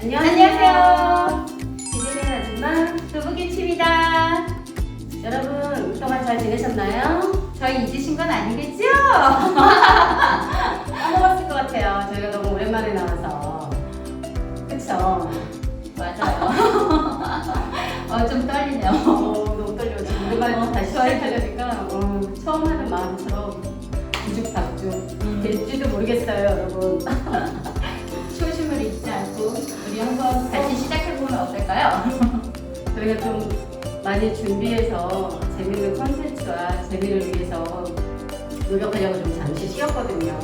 안녕하세요. 기대되는 아줌마 두부김치입니다. 여러분 그동안 잘 지내셨나요? 저희 잊으신 건 아니겠죠? 까먹었을 것 같아요. 저희가 너무 오랜만에 나와서. 그쵸? 맞아요. 어, 좀 떨리네요. 어, 너무 떨려. 오랜만에 다시 시작하려니까 어, 처음 하는 마음처럼 뒤죽박죽 될지도 모르겠어요, 여러분. 초심을 잊지 않고 우리 한번 다시 시작해보면 어떨까요? 저희가 좀 많이 준비해서 재밌는 컨텐츠와 재미를 위해서 노력하려고 좀 잠시 쉬었거든요.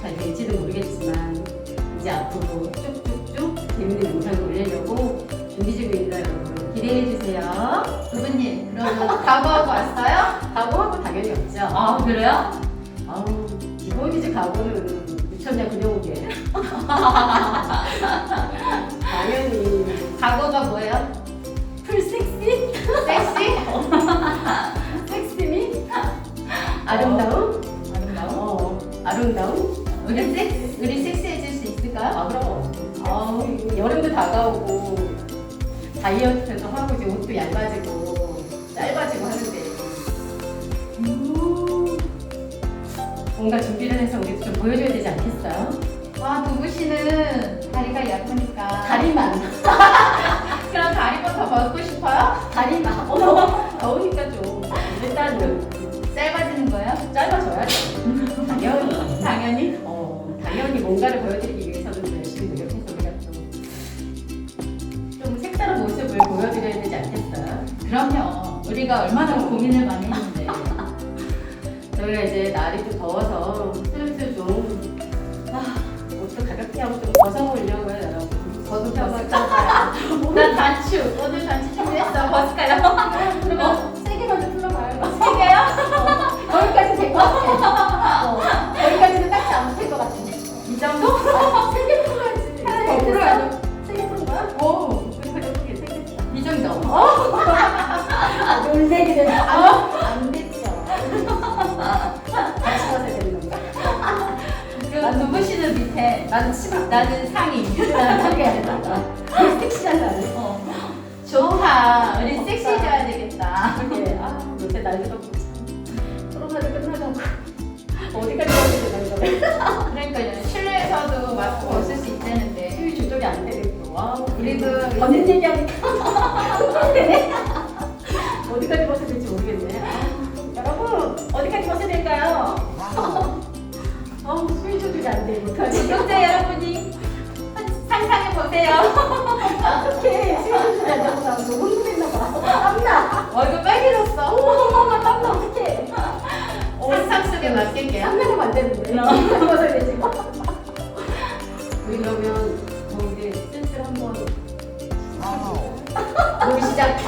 잘 될지도 모르겠지만 이제 앞으로 쭉쭉쭉 재밌는 영상을 올리려고 준비 중입니다, 여러분. 기대해 주세요. 두분님, 그러면 각오하고 왔어요? 각오하고 당연히 없죠. 아, 그래요? 아우, 기본이지 각오는 미쳤냐 그냥 오게. 당연히 각오가 뭐예요? 풀 섹시? 섹시? 섹시미? 아름다움? 아름다워. 어, 아름다움? 우리 섹 우리 섹시해질 수 있을까요? 아, 그럼. 어. 여름도 다가오고, 다이어트도 하고, 이제 옷도 얇아지고, 짧아지고 하는 뭔가 준비를 해서 우리도 좀 보여줘야 되지 않겠어요? 아, 두부씨는 다리가 얇으니까. 다리만. 그럼 다리부터 벗고 싶어요? 다리만. 어, 더우니까 좀. 일단은 짧아지는 거예요? 짧아져야죠. 당연히. 당연히. 어, 당연히 뭔가를 보여드리기 위해서는 열심히 노력해서 우리가 또좀 색다른 모습을 보여드려야 되지 않겠어요? 그럼요. 우리가 얼마나 고민을 많이 했는데. 저희가 이제 날이 좀 더워서 슬슬 좀 아, 옷도 가볍게 하고 좀 벗어보려고요, 여러분. 저도 벗을까요? 난 단추. 오늘 단추 준비했어. 벗을까요? 그러면 세개 먼저 풀러봐요. 세 개요? 거기까지 될것 같아. 어, 거기까지는 딱지 안 붙을 것 같은데. 이 정도? 세개 풀어야지. 더 풀어야죠. 세개 푸는 거야? 오, 우리 가볍게 괜찮겠다. 이 정도. 아, 놀래기는 안, 씨는 밑에, 나는 치마, 나는 상의. 나는 해야 된다. 섹시하다네. 어. 좋다. 우리 섹시해져야 되겠다. 그게 아 요새 날도 덥고 코로나도 끝나가고 어디까지 가야 되나 그러니까요. 실내에서도 마스크 벗을 수 있다는데. 수위 조절이 안 되겠고 아 우리도 벗는 얘기하니까 되네 상상해 보세요. 어떡해 수위 조절이 안 되고 나 너무 흥분했나 봐 땀나 얼굴 빨개졌어. 어머머머 땀나 어떡해 상상 속에 맡길게요. 상상하면 안 되는데 벗어야 되지? 우리 그러면 뭐 이제 슬슬 한번 놀 시작.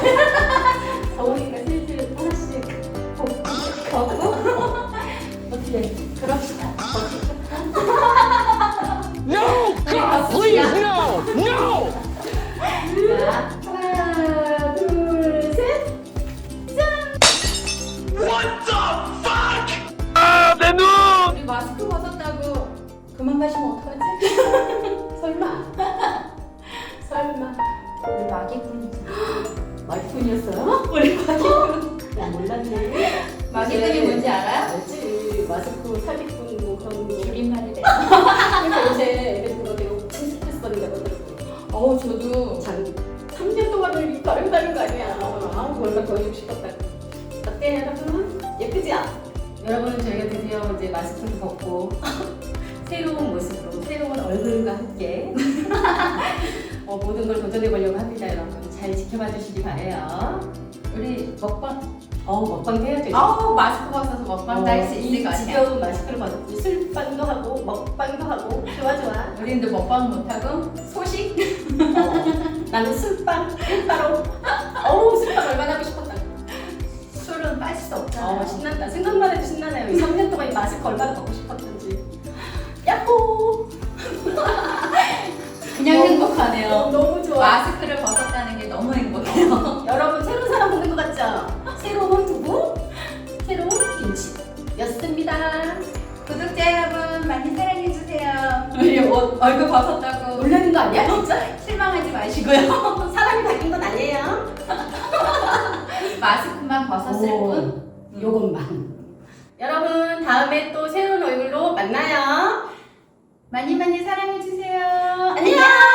마기꾼이 뭔지 알아요? 알지. 마스크 뭐 그런 거. 줄임말이래. 그래서 요새 애들 그거 되게 스트레스 받는다고 하더라고요. 어, 저도 장 3년 동안을 이 바르고 다는 거 아니야. 아, 얼마 더 해주고 싶었다. 어때, 여러분? 예쁘지? 여러분, 저희가 드디어 이제 마스크를 벗고 새로운 모습으로, 새로운 얼굴과 함께 어, 모든 걸 도전해 보려고 합니다, 여러분. 잘 지켜봐 주시기 바래요. 우리 먹방. 어, 먹방도 해야죠. 아우 마스크 벗어서 먹방도 할 수 있을 이거 아니야. 지겨운 마스크를 벗었고 술빵도 하고 먹방도 하고 좋아 좋아. 우리도 먹방 못하고 소식. 어, 나는 술빵 일바로. 어우 술빵 얼마나 하고 싶었다. 술은 빠질 수 없잖아. 어 신난다. 생각만 해도 신나네요. 이 3년 동안 이 마스크 얼마나 먹고 싶었던지. 야호. 그냥 행복하네요. 어, 너무 좋아. 마스크를 벗었다 얼굴 벗었다고 놀라는 거 아니야? 진짜 실망하지 마시고요. 사람이 바뀐 건 아니에요. 마스크만 벗었을 오. 뿐. 요것만. 여러분 다음에 또 새로운 얼굴로 만나요. 많이 많이 사랑해 주세요. 안녕.